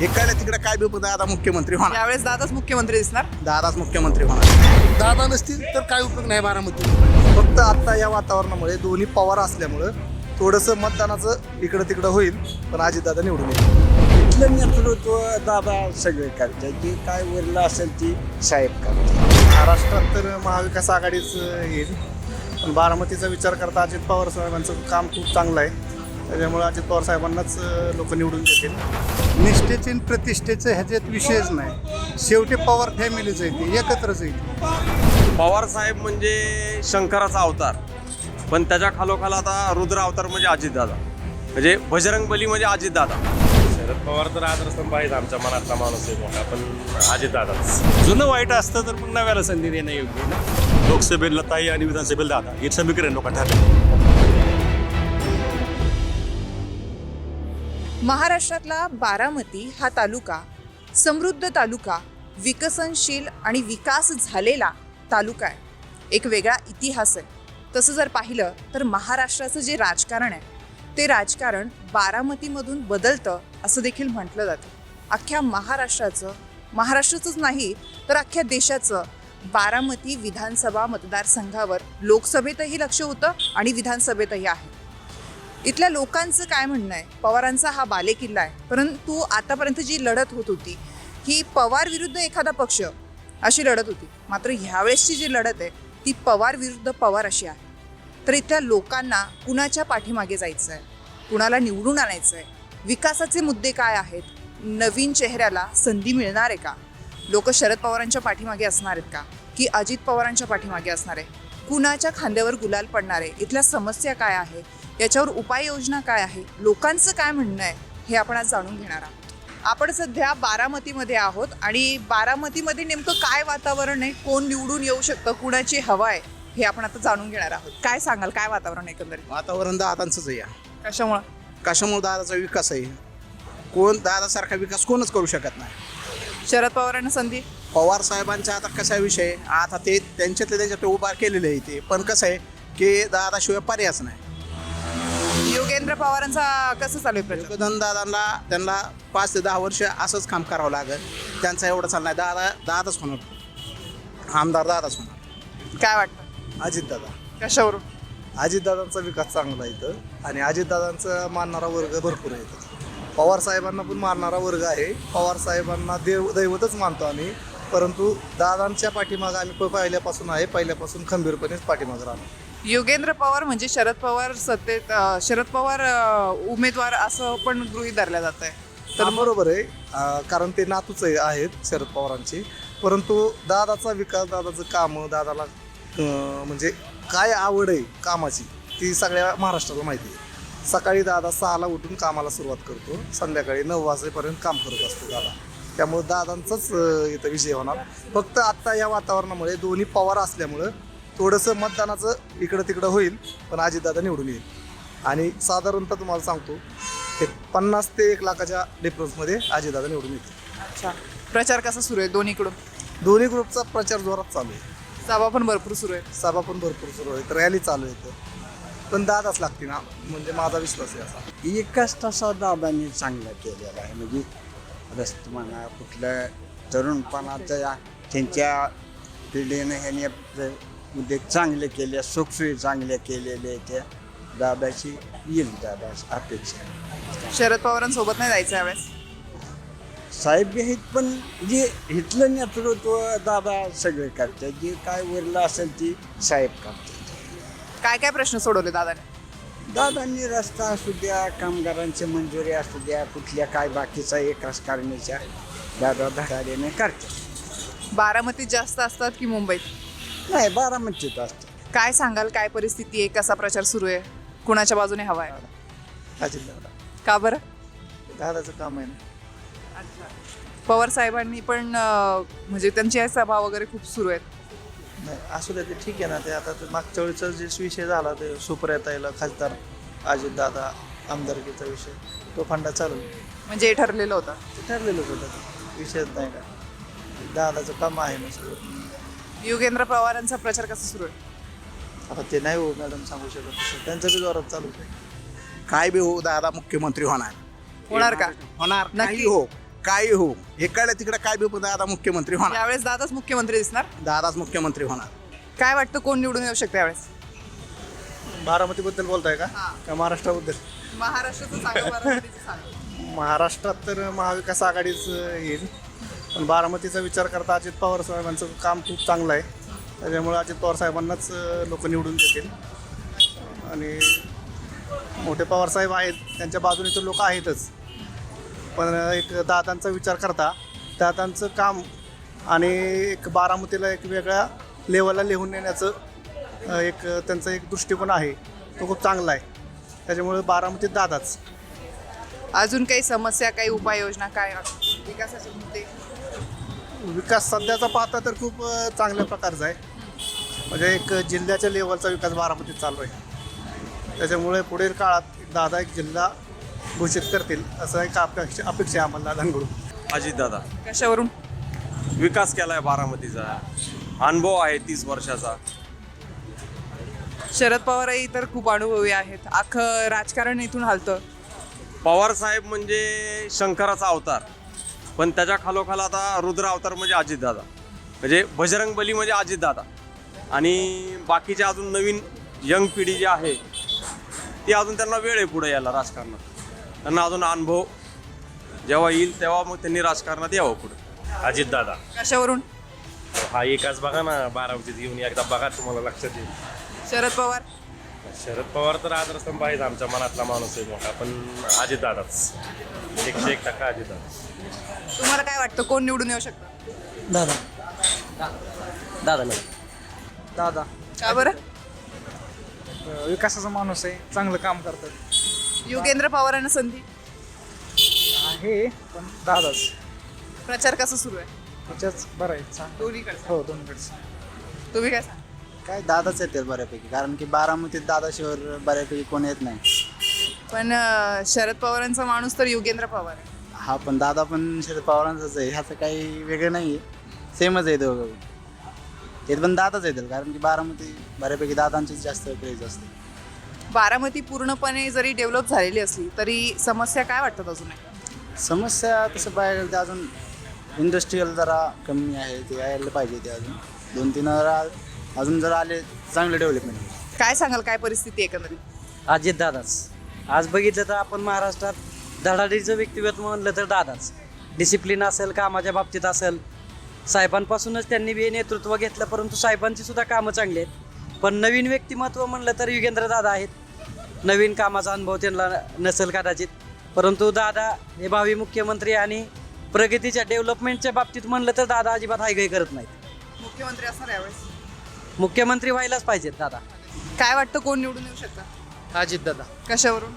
एकाला तिकडे काय बी पण दादा मुख्यमंत्री होणार. यावेळेस दादाच मुख्यमंत्री दिसणार? दादाच मुख्यमंत्री होणार. दादा नसतील तर काय उपयोग नाही बारामती. फक्त आता या वातावरणामुळे दोन्ही पवार असल्यामुळं थोडंसं मतदानाचं इकडं तिकडं होईल पण अजितदादा निवडून येईल. इथलं नेतृत्व दादा सगळे करते जे काय उरलं असेल ती साहेब करते महाराष्ट्रात तर महाविकास आघाडीच येईल पण बारामतीचा विचार करता अजित पवार साहेबांचं काम खूप चांगलं आहे. त्याच्यामुळे अजित पवार साहेबांनाच लोक निवडून देतील. निष्ठेचे आणि प्रतिष्ठेचं ह्याच्यात विषयच नाही. शेवटी पवार फॅमिलीच आहे ते एकत्रच आहे ते. पवार साहेब म्हणजे शंकराचा अवतार. पण त्याच्या खालोखाल आता रुद्र अवतार म्हणजे अजितदादा. म्हणजे बजरंग बली म्हणजे अजितदादा. शरद पवार तर आदर्शस्तंभ आहेत आमच्या मनातला माणूस आहे मोठा पण अजितदादाच. जुनं वाईट असतं तर मग नव्याला संधी देणं योग्य लोकसभेला ताई आणि विधानसभेला दादा हे समीकरण लोक ठरले. महाराष्ट्रातला बारामती हा तालुका समृद्ध तालुका विकसनशील आणि विकास झालेला तालुका आहे. एक वेगळा इतिहास आहे. तसं जर पाहिलं तर महाराष्ट्राचं जे राजकारण आहे ते राजकारण बारामतीमधून बदलतं असं देखील म्हटलं जातं. अख्ख्या महाराष्ट्राचं महाराष्ट्राचंच नाही तर अख्ख्या देशाचं बारामती विधानसभा मतदारसंघावर लोकसभेतही लक्ष होतं आणि विधानसभेतही आहे. इथल्या लोकांचं काय म्हणणं आहे? पवारांचा हा बालेकिल्ला आहे. परंतु आतापर्यंत जी लढत होत होती ही पवार विरुद्ध एखादा पक्ष अशी लढत होती. मात्र ह्यावेळेसची जी लढत आहे ती पवार विरुद्ध पवार अशी आहे. तर इथल्या लोकांना कुणाच्या पाठीमागे जायचं आहे? कुणाला निवडून आणायचं आहे? विकासाचे मुद्दे काय आहेत? नवीन चेहऱ्याला संधी मिळणार आहे का? लोक शरद पवारांच्या पाठीमागे असणार आहेत का? की अजित पवारांच्या पाठीमागे असणार? आहे कुणाच्या खांद्यावर गुलाल पडणार? आहे इथल्या समस्या काय आहे? याच्यावर उपाययोजना काय आहे? लोकांचं काय म्हणणं आहे? हे आपण आज जाणून घेणार आहोत. आपण सध्या बारामतीमध्ये आहोत आणि बारामतीमध्ये नेमकं काय वातावरण आहे? कोण निवडून येऊ शकतं? कुणाची हवा आहे? हे आपण आता जाणून घेणार आहोत. काय सांगाल? काय वातावरण आहे एकंदरीत? वातावरण दादांचंच आहे या. कशामुळं? कशामुळे दादाचा विकास आहे? कोण दादासारखा विकास कोणच करू शकत नाही? शरद पवारांना संधी पवार साहेबांचा आता कसा विषय? आता ते त्यांच्यातले त्यांच्यात उभा केलेले आहे ते पण कसं आहे की दादाशिवाय पर्यायच नाही. योगेंद्र पवारांचा कसं चालू आहे प्रचार योगदान दादांना त्यांना पाच ते दहा वर्ष असंच काम करावं लागेल. त्यांचा एवढं चालणार दादा दादाच होणार. आमदार दादाच होणार. काय वाटतं? अजितदादा कशावरून? अजितदादांचा विकास चांगला आहे इथं. आणि अजितदादांचा मानणारा वर्ग भरपूर आहे इथं. पवार साहेबांना पण मानणारा वर्ग आहे. पवार साहेबांना देव दैवतच मानतो आम्ही. परंतु दादांच्या पाठीमागं आम्ही प- पहिल्यापासून आहे पहिल्यापासून खंबीरपणेच पाठीमागं राहणार. योगेंद्र पवार म्हणजे शरद पवार सत्तेत अं, शरद पवार अं, उमेदवार असं पण गृहीत धरलं जात आहे. तर बरोबर आहे अं, कारण ते नातूच आहे- आहेत शरद पवारांची. परंतु दादाचा विकास दादाचं कामं दादाला अं, म्हणजे काय आवड आहे कामाची ती सगळ्या महाराष्ट्राला माहिती आहे. सकाळी दादा सहाला उठून कामाला सुरुवात करतो संध्याकाळी नऊ वाजेपर्यंत काम करत असतो दादा. त्यामुळे दादांचाच इथं विजय होणार. फक्त आत्ता या वातावरणामुळे दोन्ही पवार असल्यामुळं थोडंसं मतदानाचं इकडं तिकडं होईल पण अजितदादा निवडून येईल. आणि साधारणतः तुम्हाला सांगतो एक पन्नास ते एक लाखाच्या डिफरन्समध्ये अजितदादा निवडून येतील. अच्छा. प्रचार कसा सुरू आहे दोन्हीकडून? दोन्ही ग्रुपचा प्रचार जोरात चालू आहे. सभा पण भरपूर सुरू आहे. सभा पण भरपूर सुरू आहेत रॅली चालू आहे पण दादाच लागते ना म्हणजे माझा विश्वास आहे असा. विकास तसा दादांनी चांगला केलेला आहे. म्हणजे रस्ते म्हणा कुठलं तरुणपणाचं या त्यांच्या पिढीने ह्याने उद्योग चांगले केले सुखसोयी चांगल्या केलेल्या त्या. दादाची येईल दादा अपेक्षा. शरद पवारांसोबत नाही जायचं यावेळेस? साहेब आहेत पण जे इथलं नेतृत्व दादा सगळे करतात जे काय उरलं असेल ती साहेब करतात. काय काय प्रश्न सोडवले दादाने? दादांनी रस्ता असू द्या कामगारांची मंजुरी असू द्या कुठल्या काय बाकीचा एक राजकारणीच्या दादा धडाडीने करतात बारामतीत जास्त असतात की मुंबईत? नाही बारामतीत असतात. काय सांगाल काय परिस्थिती आहे कसा प्रचार सुरू आहे? कुणाच्या बाजूने हवा आहे का बरं? दादाचं काम आहे ना. पवार साहेबांनी पण अं, म्हणजे त्यांची सभा वगैरे खूप सुरू आहेत. नाही असू द्या ते ठीक आहे ना ते आता ते मागच्या वेळीचा जे विषय झाला ते सुप्रियाताईला खासदार अजितदादा आमदारकीचा विषय तो फंडा चालू आहे. म्हणजे ठरलेलं होतं ते ठरलेलंच होतं ते. विषयच नाही का दादाचं काम आहे ना सगळं युगेंद्र पवारांचा प्रचार कसा सुरू आहे आता ते नाही हो मॅडम सांगू शकत तसं. त्यांचं बी जोरात चालू आहे काय बी हो दादा मुख्यमंत्री होणार होणार का होणार नक्की. काही हो काही हो इकडे तिकडे काय बी पण दादा मुख्यमंत्री होणार. यावेळेस दादाच मुख्यमंत्री दिसणार? दादाच मुख्यमंत्री होणार. काय वाटतं कोण निवडून येऊ शकतं यावेळेस? बारामतीबद्दल बोलताय का? हां. का महाराष्ट्राबद्दल? महाराष्ट्राचं सांगा बारामतीचं सांगा. महाराष्ट्रात तर महाविकास आघाडीच येईल. पण बारामतीचा विचार करता अजित पवार साहेबांचं काम खूप चांगलं आहे. त्याच्यामुळे अजित पवार साहेबांनाच लोक निवडून देतील. आणि मोठे पवार साहेब आहेत. त्यांच्या बाजूने तर लोक आहेतच. पण एक दादांचा विचार करता दादांचं काम आणि एक बारामतीला एक वेगळ्या लेवलला लिहून नेण्याचं एक त्यांचा एक दृष्टिकोन आहे. तो खूप चांगला आहे. त्याच्यामुळे बारामतीत दादाच. अजून काही समस्या काही उपाययोजना काय विकासाचे मुद्दे? विकास सध्याचा पाहता तर खूप चांगल्या प्रकारचा आहे. म्हणजे एक जिल्ह्याच्या लेवलचा विकास बारामतीत चालू आहे. त्याच्यामुळे पुढील काळात दादा एक जिल्हा घोषित करतील असं एक अपेक्षा अपेक्षा आहे आम्हाला दादांकडून अजितदादा. कशावरून? विकास केलाय बारामतीचा. अनुभव आहे तीस वर्षाचा. शरद पवारही तर खूप अनुभवी आहेत. अख्खं राजकारण इथून हलतं. पवार साहेब म्हणजे शंकराचा अवतार. पण त्याच्या खालोखाल आता रुद्र अवतार म्हणजे अजितदादा. म्हणजे बजरंग बली म्हणजे अजितदादा. आणि बाकीचे अजून नवीन यंग पिढी जी आहे ती अजून त्यांना वेळ आहे पुढे यायला राजकारणात. त्यांना अजून अनुभव जेव्हा येईल तेव्हा मग त्यांनी राजकारणात यावं पुढे. अजितदादा कशावरून? हा एकाच बघा ना बारामतीत येऊन एकदा बघा तुम्हाला लक्षात येईल. शरद पवार? शरद पवार तर आदरस्तंभ आहेच आमच्या मनातला माणूस आहे मोठा पण अजितदादाच एकशे एक टक्का अजितदादा तुम्हाला काय वाटतं कोण निवडून येऊ शकतं? दादा. दादा नाही. दादा. का बरं? विकासाचा माणूस आहे चांगलं काम करतात. युगेंद्र पवारांना संधी आहे पण दादाच. प्रचार कसा सुरू आहे? त्याच्याच बरं आहे दोन्हीकडे हो दोनकडचं तुम्ही काय सांगा? काय दादाच येतात बऱ्यापैकी कारण की बारामतीत दादाशिवाय बऱ्यापैकी कोण येत नाही. पण अं, शरद पवारांचा माणूस तर युगेंद्र पवार आहे. हा पण दादा पण शरद पवारांचाच आहे ह्याचं काही वेगळं नाही आहे सेमच आहे दोघं. ते पण दादाच येतील कारण की बारामती बऱ्यापैकी दादांचीच जास्त क्रेज असते. बारामती पूर्णपणे जरी डेव्हलप झालेली असली तरी समस्या काय वाटतात अजून? समस्या तसं पाहायला गेलं तर अजून इंडस्ट्रीयल जरा कमी आहे ते यायला पाहिजे ते अजून. दोन तीन जरा अजून जर आले चांगले डेव्हलपमेंट काय सांगाल काय परिस्थिती आहे एकंदरीत? अजित दादाच. आज बघितलं तर आपण महाराष्ट्रात धडाडीचं व्यक्तिमत्व म्हणलं तर दादाच. डिसिप्लिन असेल कामाच्या बाबतीत असेल. साहेबांपासूनच त्यांनी बी नेतृत्व घेतलं परंतु साहेबांची सुद्धा कामं चांगली आहेत. पण नवीन व्यक्तिमत्व म्हणलं तर युगेंद्र दादा आहेत. नवीन कामाचा अनुभव त्यांना नसेल कदाचित. परंतु दादा हे भावी मुख्यमंत्री आणि प्रगतीच्या डेव्हलपमेंटच्या बाबतीत म्हणलं तर दादा अजिबात हायगाई करत नाहीत. मुख्यमंत्री असणार यावेळेस? मुख्यमंत्री व्हायलाच पाहिजेत दादा. काय वाटतं कोण निवडून येऊ शकतं? अजितदादा कशावरून?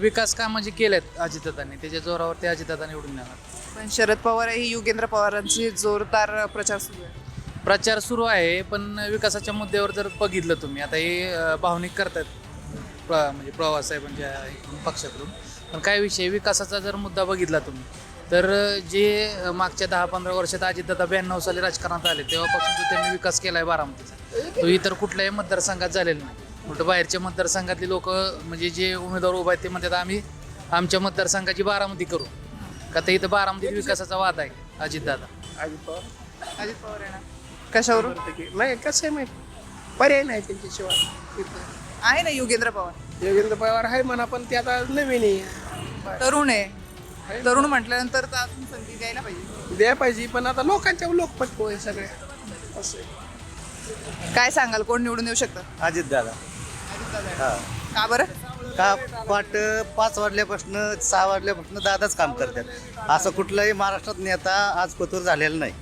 विकास कामं जे केलेत अजितदादांनी त्याच्या जोरावर ते अजितदादा निवडून येणार. पण शरद पवारही युगेंद्र पवारांची जोरदार प्रचार सुरू आहे. प्रचार सुरू आहे पण विकासाच्या मुद्द्यावर जर बघितलं तुम्ही आता हे अं, भावनिक करतात प्र म्हणजे प्रवास साहेबांच्या इकडून, पक्षाकडून. पण काय विषय विकासाचा जर मुद्दा बघितला तुम्ही तर जे मागच्या दहा पंधरा वर्षात अजितदादा ब्याण्णव साली राजकारणात आले तेव्हापासून जो त्यांनी विकास केला आहे बारामतीचा तो इतर कुठल्याही मतदारसंघात झालेला नाही. उलट बाहेरच्या मतदारसंघातली लोक म्हणजे जे उमेदवार उभा आहेत ते म्हणतात आम्ही आमच्या मतदारसंघाची बारामती करू. का तर इथं बारामतीत विकासाचा वाद आहे अजितदादा. अजित पवार. अजित पवार आहे ना. कशावरून? नाही कसं आहे माहिती? पर्याय नाही त्यांच्याशिवाय. आहे ना युगेंद्र पवार. योगेंद्र पवार आहे म्हणा पण ते आता नवीन आहे. तरुण आहे. तरुण म्हटल्यानंतर तर अजून संधी द्यायला पाहिजे. द्या पाहिजे पण आता लोकांच्या लोकपट आहे सगळ्या असं. काय सांगाल? कोण निवडून येऊ शकतं? अजितदादा का बरं? का पाट पाच वाजल्यापासून सहा वाजल्यापासून दादाच काम करतात. असं कुठलाही महाराष्ट्रात नेता आज पतूर झालेला नाही.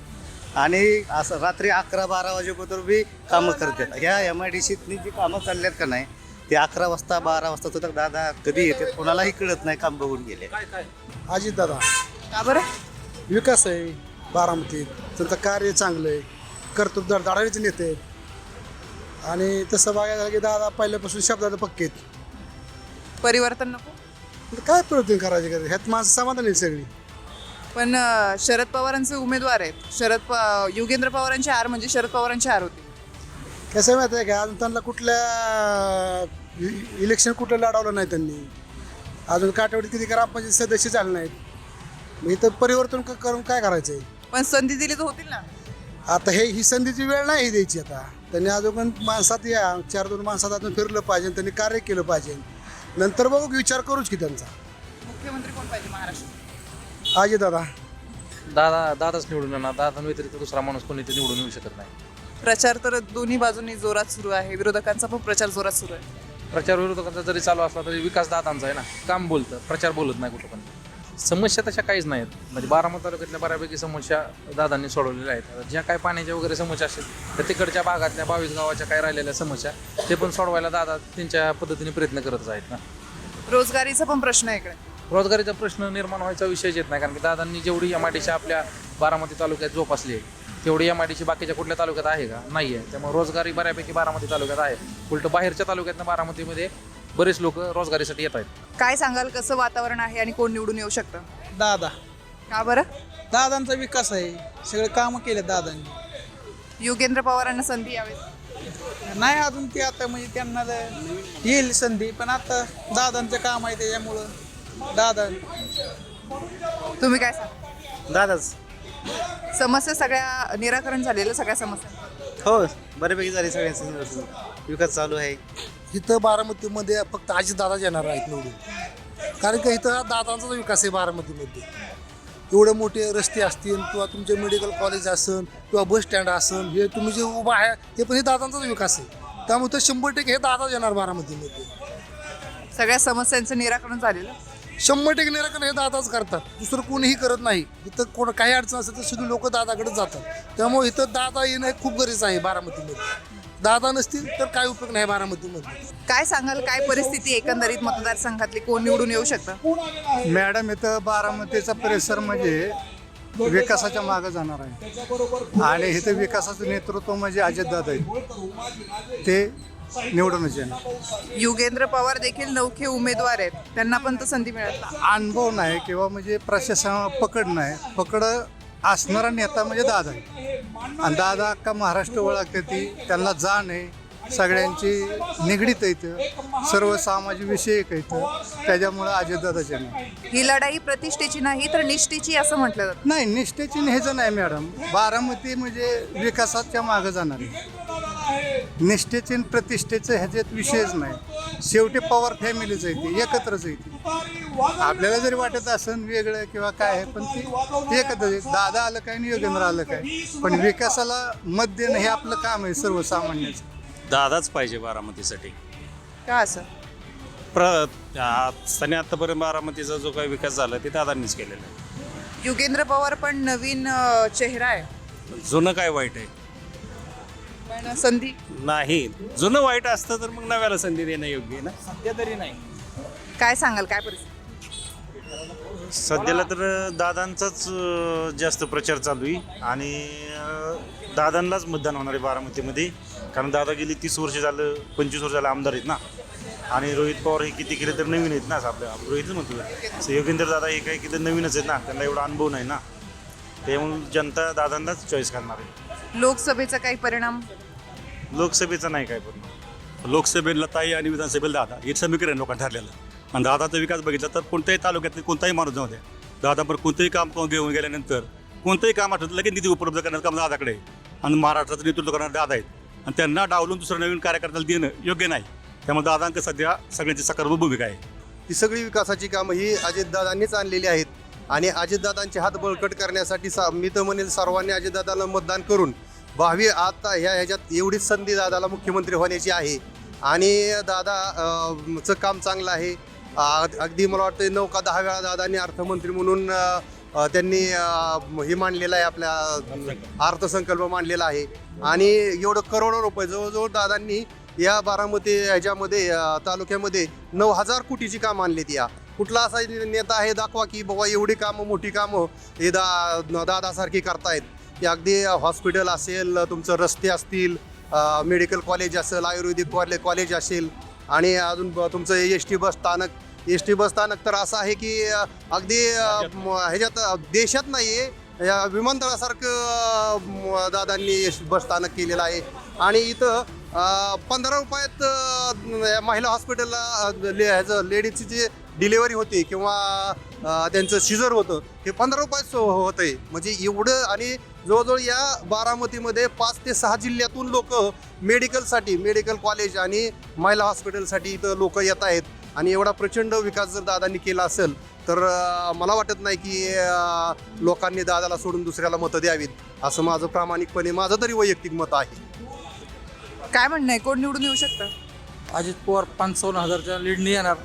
आणि असं रात्री अकरा बारा वाजेपर्यंत बी कामं करतात. ह्या एम आय डी सीतनी जी कामं चालल्यात का नाही ते अकरा वाजता बारा वाजता सुद्धा दादा कधी येते कोणालाही कळत नाही काम बघून गेले. अजितदादा का बरं? विकास आहे बारामतीत त्यांचं कार्य चांगलं आहे. कर्तृत्व दाडावीचे नेते आहेत. आणि तसं बघायला गेलं की दादा पहिल्यापासून शब्दाला पक्के आहेत. परिवर्तन नको? तर काय परिवर्तन करायचे का ह्यात माणसं समाधान आहे सगळी. पण अं, शरद पवारांचे उमेदवार आहेत. शरद प युगेंद्र पवारांचे हार म्हणजे शरद पवारांचे हार होते. कसं आहे माहिती आहे का? अजून त्यांना कुठल्या इ- इलेक्शन कुठलं लढवलं नाही त्यांनी. अजून काटेवाडीत किती ग्रामपंचायत सदस्य झाले नाहीत. मग इथं परिवर्तन क- करून काय करायचं आहे पण संधी दिली तर होतील ना? आता हे ही संधीची वेळ नाही द्यायची आता. त्यांनी अजून माणसात या चार दोन माणसात अजून फिरलं पाहिजे त्यांनी कार्य केलं पाहिजे. नंतर बघू विचार करूच की त्यांचा. मुख्यमंत्री कोण पाहिजे महाराष्ट्र आजी दादा. दादा दादाच निवडून येणार. दादा व्यतिरिक्त दुसरा माणूस कोणी ते निवडून येऊ शकत नाही. प्रचार तर दोन्ही बाजूंनी जोरात सुरू आहे. विरोधकांचा पण प्रचार जोरात सुरू आहे. प्रचार विरोधकांचा जरी चालू असला तरी विकास दादांचा आहे ना. काम बोलतं. प्रचार बोलत नाही कुठं पण. समस्या तशा काहीच नाहीत. म्हणजे बारामती तालुक्यातल्या बऱ्यापैकी समस्या दादांनी सोडवलेल्या आहेत. ज्या काही पाण्याच्या वगैरे समस्या असतील तर तिकडच्या भागातल्या बावीस गावाच्या काही राहिलेल्या समस्या ते पण सोडवायला दादा त्यांच्या पद्धतीने प्रयत्न करतच आहेत ना. रोजगारीचा पण प्रश्न आहे इकडे. रोजगारीचा प्रश्न निर्माण व्हायचा विषयच येत नाही कारण की दादांनी जेवढी एम आय आपल्या बारामती तालुक्यात जोपासली आहे तेवढी एम आय बाकीच्या कुठल्या तालुक्यात आहे का? नाही आहे त्यामुळे रोजगारी बऱ्यापैकी बारामती तालुक्यात आहे. उलट बाहेरच्या तालुक्यातनं बारामतीमध्ये बरेच लोक रोजगारीसाठी येत आहेत. काय सांगाल कसं वातावरण आहे आणि कोण निवडून येऊ शकतं? दादा. का बरं? दादांचा विकास आहे. सगळे कामं केले दादांनी. युगेंद्र पवारांना संधी यावेत. नाही अजून ते आता म्हणजे त्यांना ल- येईल संधी पण आता दादांचं काम आहे त्याच्यामुळं. दादा. तुम्ही काय सांगा दादाच. समस्या सगळ्या निराकरण झालेलं सगळ्या समस्या. हो बऱ्यापैकी झाली सगळ्यांचं विकास चालू आहे. इथं बारामतीमध्ये फक्त आजी दादाच येणार आहेत निवडून. कारण का इथं दादांचा विकास आहे बारामतीमध्ये. एवढे मोठे रस्ते असतील किंवा तुमचे मेडिकल कॉलेज असेल किंवा बस स्टँड असेल हे तुम्ही जे उभं आहे ते पण हे दादांचाच विकास आहे. त्यामुळे तर शंभर टक्के हे दादाच येणार बारामतीमध्ये. सगळ्या समस्यांचं निराकरण झालेलं. शंभर टक्के निराकरण हे दादाच करतात. दुसरं कोणीही करत नाही. इथं कोण काही अडचण असेल तर सगळी लोक दादाकडे जातात. त्यामुळे इथं दादा येणं हे खूप गरजेचं आहे बारामतीमध्ये. दादा नसतील तर काय उपयोग नाही बारामतीमध्ये. काय सांगाल काय परिस्थिती एकंदरीत मतदारसंघातली? कोण निवडून येऊ शकतं? मॅडम इथं बारामतीचा परिसर म्हणजे विकासाच्या मागे जाणार आहे. आणि इथं विकासाचं नेतृत्व म्हणजे अजितदादा आहे ते निवडूनच येणार युगेंद्र पवार देखील नौखे उमेदवार आहेत. त्यांना पण तर संधी मिळत नाही. अनुभव नाही किंवा म्हणजे प्रशासन पकड नाही. पकड असणारा नेता म्हणजे दादा आहे. आणि दादा अख्खा महाराष्ट्र ओळखते ती. त्यांना जाण आहे. सगळ्यांची निगडीत आहे इथं. सर्व सामाजिक विषयक आहे इथं. त्याच्यामुळं अजितदादाच ही लढाई प्रतिष्ठेची नाही तर निष्ठेची असं म्हटलं जातं. नाही निष्ठेची न्यायचं नाही मॅडम. बारामती म्हणजे विकासाच्या मागं जाणार आहे. निष्ठेचे आणि प्रतिष्ठेचं ह्याच्यात विषयच नाही. शेवटी पवार फॅमिलीच आहे ती एकत्रच आहे ती. आपल्याला जरी वाटत असेल वेगळं किंवा काय आहे पण ती एकत्रच आहे. दादा आलं काय आणि योगेंद्र आलं काय? पण विकासाला मत देणं हे आपलं काम आहे सर्वसामान्याचं. दादाच पाहिजे बारामतीसाठी. का असं? प्र असताना आतापर्यंत बारामतीचा जो काही विकास झाला ते दादांनीच केलेला आहे. युगेंद्र पवार पण नवीन अं, चेहरा आहे. जुनं काय वाईट आहे? संधी? नाही. जुनं वाईट असतं तर मग नव्याला संधी देणं योग्य आहे ना? सध्या तरी नाही. काय सांगाल? काय परिस्थिती? सध्याला तर दादांचाच अं, जास्त प्रचार चालू आहे. आणि अं, दादांनाच मतदान होणार आहे बारामतीमध्ये. कारण दादा गेली तीस वर्ष झालं पंचवीस वर्ष झालं आमदार आहेत ना. आणि रोहित पवार हे किती केले तर नवीन आहेत ना आपल्या रोहितच म्हणतो. योगेंद्र दादा हे काही किती नवीनच आहेत ना. त्यांना एवढा अनुभव नाही ना. त्यामुळे जनता दादांनाच चॉईस करणार आहे. लोकसभेचा काही परिणाम? लोकसभेचं नाही काय पूर्ण लोकसभेला ताई आणि विधानसभेला दादा हे समीकरण लोकांना ठरलेलं. आणि दादाचा विकास बघितला तर कोणत्याही तालुक्यातले कोणताही माणूस जाऊ द्या. दादा पण कोणतंही काम पाहून घेऊन गेल्यानंतर कोणतंही काम आठवतं लगेच निधी उपलब्ध करण्याचं काम दादाकडे आहे. आणि महाराष्ट्राचं नेतृत्व करणारे दादा आहेत. आणि त्यांना डावलून दुसरं नवीन कार्यकर्त्याला देणं योग्य नाही. त्यामुळे दादांक सध्या सगळ्यांची सकारात्मक भूमिका आहे. ही सगळी विकासाची कामं ही अजितदादांनीच आणलेली आहेत. आणि अजितदादांचे हात बळकट करण्यासाठी सा मी तर म्हणेल सर्वांनी अजितदादाला मतदान करून भावी आता ह्या ह्याच्यात एवढीच संधी दादाला मुख्यमंत्री होण्याची आहे. आणि दादा चं काम चांगलं आहे. अगदी मला वाटतं नऊ का दहा वेळा दादांनी अर्थमंत्री म्हणून त्यांनी हे मांडलेलं आहे आपल्या अर्थसंकल्प मांडलेला आहे. आणि एवढं करोडो रुपये जवळजवळ दादांनी या बारामती ह्याच्यामध्ये तालुक्यामध्ये नऊ हजार कोटीची कामं आणलीत या. कुठला असा नेता आहे दाखवा की बाबा एवढी कामं मोठी कामं हे दा दादासारखी करतायत. की अगदी हॉस्पिटल असेल तुमचं रस्ते असतील मेडिकल कॉलेज असेल आयुर्वेदिक कॉलेज कॉलेज असेल आणि अजून ब- तुमचं एस टी बस स्थानक एस टी बस स्थानक तर असं आहे की अगदी ह्याच्यात देशात नाही आहे. या विमानतळासारखं दादांनी बस स्थानक केलेलं आहे. आणि इथं पंधरा रुपयात महिला हॉस्पिटलला ले- ह्याचं लेडीजची जे डिलेवरी होती किंवा अ, त्यांचं शिजर होतं हे पंधरा रुपयात होतं आहे म्हणजे एवढं आणि जवळजवळ या बारामतीमध्ये पाच ते सहा जिल्ह्यातून लोक मेडिकलसाठी मेडिकल कॉलेज आणि महिला हॉस्पिटलसाठी इथं लोक येत आहेत. आणि एवढा प्रचंड विकास जर दादांनी केला असेल तर मला वाटत नाही की लोकांनी दादाला सोडून दुसऱ्याला मतं द्यावीत असं माझं प्रामाणिकपणे माझं तरी वैयक्तिक मत आहे. काय म्हणणं आहे? कोण निवडून येऊ शकतं? अजित पवार पंचावन्न हजारच्या लीडने येणार.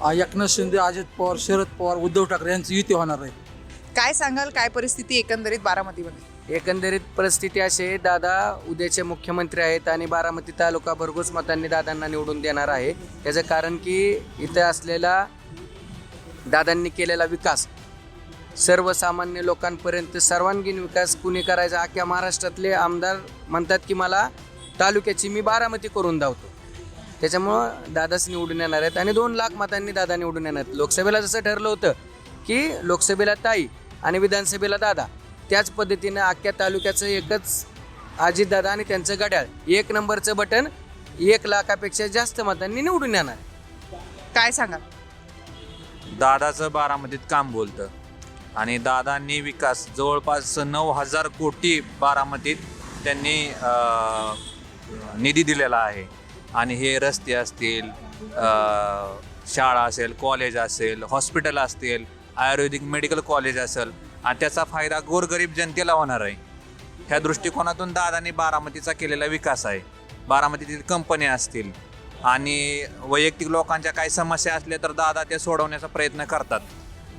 एकनाथ शिंदे अजित पवार शरद पवार उद्धव ठाकरे यांची युती होणार आहे. काय सांगाल? काय परिस्थिती एकंदरीत बारामतीमध्ये एकंदरीत परिस्थिती अशी आहे दादा उद्याचे मुख्यमंत्री आहेत आणि बारामती तालुका भरघोस मतांनी दादांना निवडून देणार आहे. त्याचं कारण की इथं असलेला दादांनी केलेला विकास सर्वसामान्य लोकांपर्यंत सर्वांगीण विकास कुणी करायचा? अख्ख्या महाराष्ट्रातले आमदार म्हणतात की मला तालुक्याची मी बारामती करून धावतो. त्याच्यामुळं दादाच निवडून येणार आहेत. आणि दोन लाख मतांनी दादा निवडून येणार आहेत. लोकसभेला जसं ठरलं होतं की लोकसभेला ताई आणि विधानसभेला दादा त्याच पद्धतीनं अख्ख्या तालुक्याचं एकच अजितदादा आणि त्यांचं गड्याळ एक नंबरचं बटन एक लाखापेक्षा जास्त मतांनी निवडून येणार काय सांगाल? दादाचं बारामतीत काम बोलतं. आणि दादांनी विकास जवळपास नऊ हजार कोटी बारामतीत त्यांनी अं, निधी दिलेला आहे. आणि हे रस्ते असतील शाळा असेल कॉलेज असेल हॉस्पिटल असतील आयुर्वेदिक मेडिकल कॉलेज असेल आणि त्याचा फायदा गोरगरीब जनतेला होणार आहे. ह्या दृष्टिकोनातून दादांनी बारामतीचा केलेला विकास आहे. बारामतीतील कंपन्या असतील आणि वैयक्तिक लोकांच्या काही समस्या असल्या तर दादा ते सोडवण्याचा प्रयत्न करतात.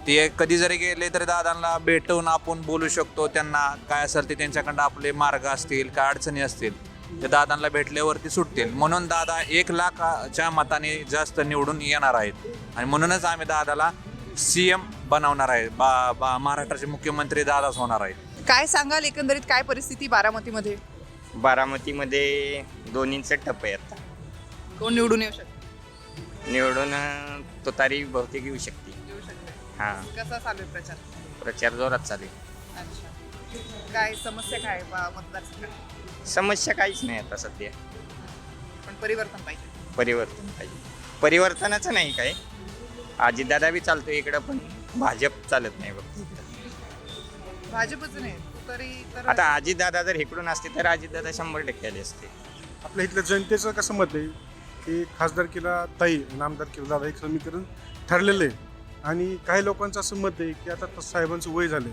ते कधी जरी गेले तरी दादांना भेटून आपण बोलू शकतो त्यांना काय असेल ते त्यांच्याकडं आपले मार्ग असतील काय अडचणी असतील. ते दादांना भेटल्यावरती सुटतील. म्हणून दादा एक लाखाच्या मताने जास्त निवडून येणार आहेत. आणि म्हणूनच आम्ही दादाला सी एम बनवणार आहे. बा बा महाराष्ट्राचे मुख्यमंत्री दादाच होणार आहेत. काय सांगाल एकंदरीत काय परिस्थिती बारामतीमध्ये? बारामतीमध्ये दोन्हींचे टप्पे आहेत. कोण निवडून येऊ शकतं? निवडून अं, तुतारी बहुतेक येऊ शकते. येऊ शकतं. हां. कसा चालू आहे प्रचार? प्रचार जोरात चालेल अच्छा. काय समस्या काय आहे बा- मतदारसंघात? समस्या काहीच नाही आता सध्या. पण परिवर्तन पाहिजे. परिवर्तन पाहिजे. परिवर्तनाचं नाही काय अजितदादा बी चालतो इकडं पण भाजप चालत नाही बघ. भाजपच नाही. तरी तर आता अजितदादा जर इकडून असते तर अजितदादा शंभर टक्के आले असते. आपल्या इथल्या जनतेचं कसं मत आहे? की खासदारकीला ताई आणि आमदारकीला दादा एक समीकरण ठरलेलं आहे. आणि काही लोकांचं असं मत आहे की आता साहेबांचं वय झालं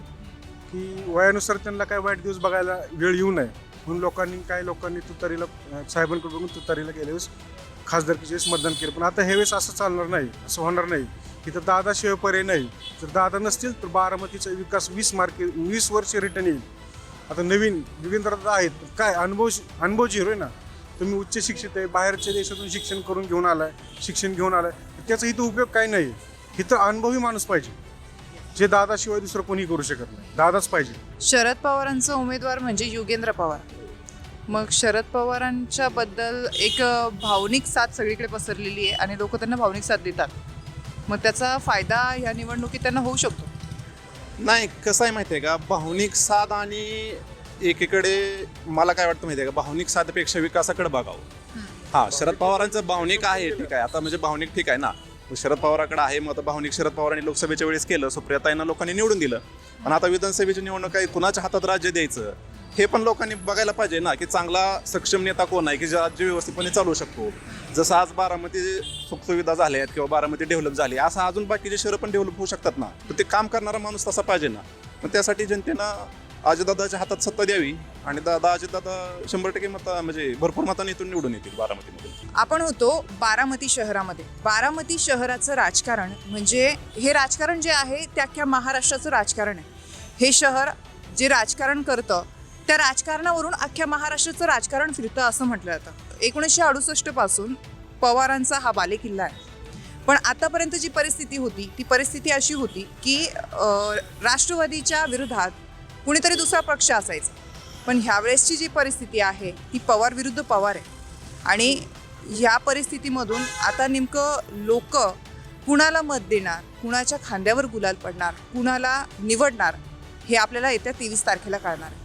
की वयानुसार त्यांना काय वाईट दिवस बघायला वेळ येऊ नये. म्हणून लोकांनी काही लोकांनी तुतारीला अं, साहेबांकडे बघून तुतारीला गेल्या वेळेस खासदारकीच्या वेळेस मतदान केलं. पण आता हे वेळेस असं चालणार नाही असं होणार नाही. इथं दादाशिवाय पर्याय नाही. जर दादा नसतील तर बारामतीचा विकास वीस मार्के वीस वर्ष रिटर्न येईल. आता नवीन नवीन दादा आहेत काय अनुभव अनुभव झिरो आहे ना. तुम्ही उच्च शिक्षित आहे बाहेरच्या देशातून शिक्षण करून घेऊन आलाय शिक्षण घेऊन आलाय. त्याचा इथं उपयोग काही नाही. इथं अनुभवी माणूस पाहिजे. जे दादाशिवाय दुसरं कोणी करू शकत नाही. दादाच पाहिजे. शरद पवारांचा उमेदवार म्हणजे युगेंद्र पवार. मग शरद पवारांच्या बद्दल एक भावनिक साथ सगळीकडे पसरलेली आहे आणि लोक त्यांना भावनिक साथ देतात. मग त्याचा फायदा ह्या निवडणुकीत त्यांना होऊ शकतो. नाही कसं आहे माहिती आहे का? भावनिक साध आणि एकीकडे मला काय वाटतं माहिती आहे का? भावनिक साधपेक्षा विकासाकडे बघावं. हां शरद पवारांचं भावनिक आहे ठीक आहे. आता म्हणजे भावनिक ठीक आहे ना. शरद पवाराकडे आहे मग आता भावनिक शरद पवारांनी लोकसभेच्या वेळेस केलं सुप्रियाताईंना लोकांनी निवडून दिलं. पण आता विधानसभेची निवडणूक आहे कुणाच्या हातात राज्य द्यायचं? हे पण लोकांनी बघायला पाहिजे ना की चांगला सक्षम नेता कोण आहे की जे राज्य व्यवस्थितपणे चालवू शकतो. जसं आज बारामती सुखसुविधा झाल्या आहेत किंवा बारामती डेव्हलप झाली असं अजून बाकीचे शहरं पण डेव्हलप होऊ शकतात ना. तर ते काम करणारा माणूस तसा पाहिजे ना. मग त्यासाठी जनतेनं अजितदादाच्या हातात सत्ता द्यावी आणि दादा अजितदादा शंभर टक्के मत म्हणजे भरपूर मतांनी इथून निवडून येतील बारामतीमध्ये आपण होतो बारामती शहरामध्ये. बारामती शहराचं राजकारण म्हणजे हे राजकारण जे आहे ते अख्ख्या महाराष्ट्राचं राजकारण आहे. हे शहर जे राजकारण करतं त्या राजकारणावरून अख्ख्या महाराष्ट्राचं राजकारण फिरतं असं म्हटलं जातं. एकोणीसशे अडुसष्टपासून पवारांचा हा बालेकिल्ला आहे. पण आतापर्यंत जी परिस्थिती होती ती परिस्थिती अशी होती की राष्ट्रवादीच्या विरोधात कुणीतरी दुसरा पक्ष असायचा. पण ह्यावेळेसची जी परिस्थिती आहे ती पवार विरुद्ध पवार आहे. आणि ह्या परिस्थितीमधून आता नेमकं लोक कुणाला मत देणार कुणाच्या खांद्यावर गुलाल पडणार कुणाला निवडणार हे आपल्याला येत्या तेवीस तारखेला कळणार आहे.